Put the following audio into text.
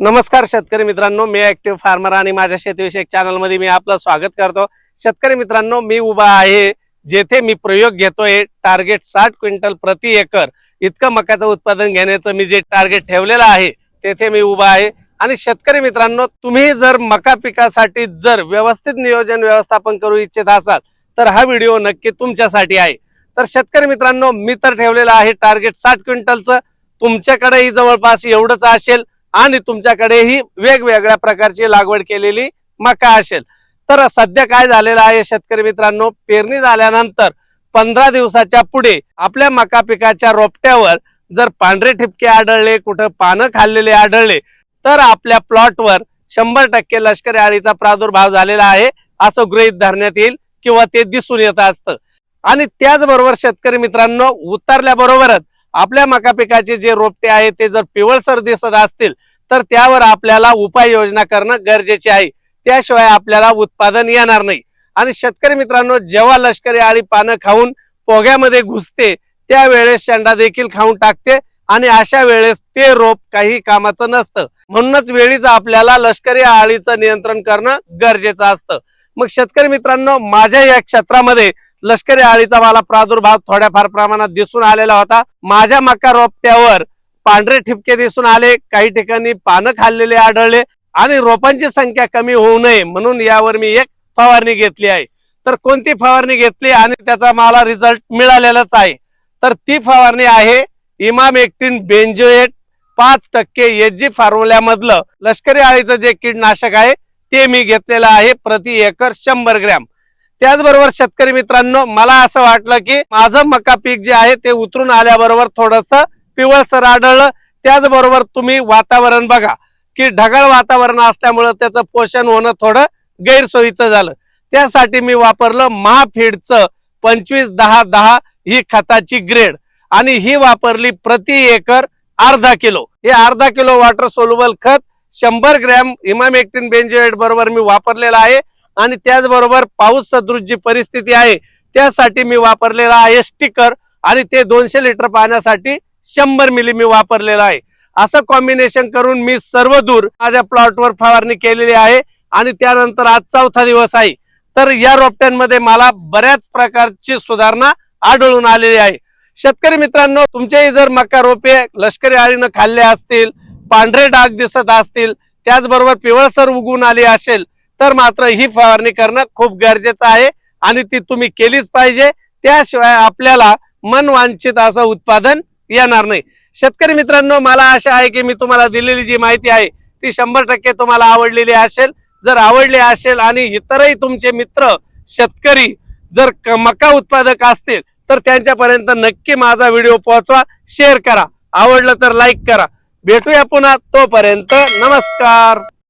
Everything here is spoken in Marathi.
नमस्कार शेतकरी मित्रांनो मी ऍक्टिव्ह फार्मर आणि माझ्या शेतीविषयक चॅनलमध्ये मी आपलं स्वागत करतो. शेतकरी मित्रांनो मी उभा आहे जेथे मी प्रयोग घेतोय टार्गेट साठ क्विंटल प्रति एकर. इतकं मकाचं उत्पादन घेण्याचं मी जे टार्गेट ठेवलेलं आहे तेथे मी उभा आहे. आणि शेतकरी मित्रांनो तुम्ही जर मका पिकासाठी जर व्यवस्थित नियोजन व्यवस्थापन करू इच्छित असाल तर हा व्हिडिओ नक्की तुमच्यासाठी आहे. तर शेतकरी मित्रांनो मी तर ठेवलेलं आहे टार्गेट साठ क्विंटलचं. तुमच्याकडेही जवळपास एवढंच असेल. आणि तुमच्याकडेही वेगवेगळ्या प्रकारची लागवड केलेली मका असेल. तर सध्या काय झालेलं आहे शेतकरी मित्रांनो? पेरणी झाल्यानंतर पंधरा दिवसाच्या पुढे आपल्या मका पिकाच्या रोपट्यावर जर पांढरे ठिपके आढळले कुठं पानं खाल्लेले आढळले तर आपल्या प्लॉटवर शंभर टक्के लष्करी आळीचा प्रादुर्भाव झालेला आहे असं गृहीत धरण्यात येईल किंवा ते दिसून येत असतं. आणि त्याचबरोबर शेतकरी मित्रांनो उतरल्याबरोबरच आपल्या मका पिकाचे जे रोपटे आहे ते जर पिवळसर दिसत असतील तर त्यावर आपल्याला उपाययोजना करणं गरजेचे आहे. त्याशिवाय आपल्याला उत्पादन येणार नाही. आणि शेतकरी मित्रांनो जेव्हा लष्करी आळी पानं खाऊन पोग्यामध्ये घुसते त्यावेळेस शेंडा देखील खाऊन टाकते आणि अशा वेळेस ते रोप काही कामाचं नसतं. म्हणूनच वेळीच आपल्याला लष्करी आळीचं नियंत्रण करणं गरजेचं असतं. मग शेतकरी मित्रांनो माझ्या या क्षेत्रामध्ये लष्करी आळीचा मला प्रादुर्भाव थोड्याफार प्रमाणात दिसून आलेला होता. माझ्या मका रोपट्यावर पांढरे ठिपके दिसून आले. काही ठिकाणी पानं खाल्लेले आढळले आणि रोपांची संख्या कमी होऊ नये म्हणून यावर मी एक फवारणी घेतली आहे. तर कोणती फवारणी घेतली आणि त्याचा मला रिझल्ट मिळालेलाच आहे? तर ती फवारणी आहे इमाम एकटीन बेंजोएट पाच टक्के एच जी फार्मुल्यामधलं. लष्करी आळीचं जे कीडनाशक आहे ते मी घेतलेलं आहे प्रति एकर शंभर ग्रॅम. त्याचबरोबर शेतकरी मित्रांनो मला असं वाटलं की माझं मका पीक जे आहे ते उतरून आल्याबरोबर थोडस पिवळसर आढळलं. त्याचबरोबर तुम्ही वातावरण बघा की ढगाळ वातावरण असल्यामुळं त्याचं पोषण होणं थोडं गैरसोयीचं झालं. त्यासाठी मी वापरलं महाफीडचं पंचवीस दहा दहा ही खताची ग्रेड आणि ही वापरली प्रति एकर अर्धा किलो. हे अर्धा किलो वॉटर सोल्युबल खत शंभर ग्रॅम इमामेक्टिन बेंजोएट बरोबर मी वापरलेलं आहे. आणि त्याचबरोबर पाऊस सदृश जी परिस्थिती आहे त्यासाठी मी वापरलेला आहे स्टिकर आणि ते दोनशे लिटर पाण्यासाठी शंभर मिली मी वापरलेलं आहे. असं कॉम्बिनेशन करून मी सर्व दूर माझ्या प्लॉटवर फवारणी केलेली आहे आणि त्यानंतर आज चौथा दिवस आहे. तर या रोपट्यांमध्ये मला बऱ्याच प्रकारची सुधारणा आढळून आलेली आहे. शेतकरी मित्रांनो तुमचेही जर मका रोपे लष्करी आळीनं खाल्ले असतील पांढरे डाग दिसत असतील त्याचबरोबर पिवळसर उगून आली असेल तर मात्र ही फवारणी करणं खूप गरजेचं आहे आणि ती तुम्ही केलीच पाहिजे. त्याशिवाय आपल्याला मनवांछित असं उत्पादन येणार नाही. शेतकरी मित्रांनो मला आशा आहे की मी तुम्हाला दिलेली जी माहिती आहे ती शंभर टक्के तुम्हाला आवडलेली असेल. जर आवडली असेल आणि इतरही तुमचे मित्र शेतकरी जर क- मका उत्पादक असतील तर त्यांच्यापर्यंत नक्की माझा व्हिडिओ पोहोचवा शेअर करा. आवडलं तर लाईक करा. भेटूया पुन्हा तोपर्यंत. नमस्कार.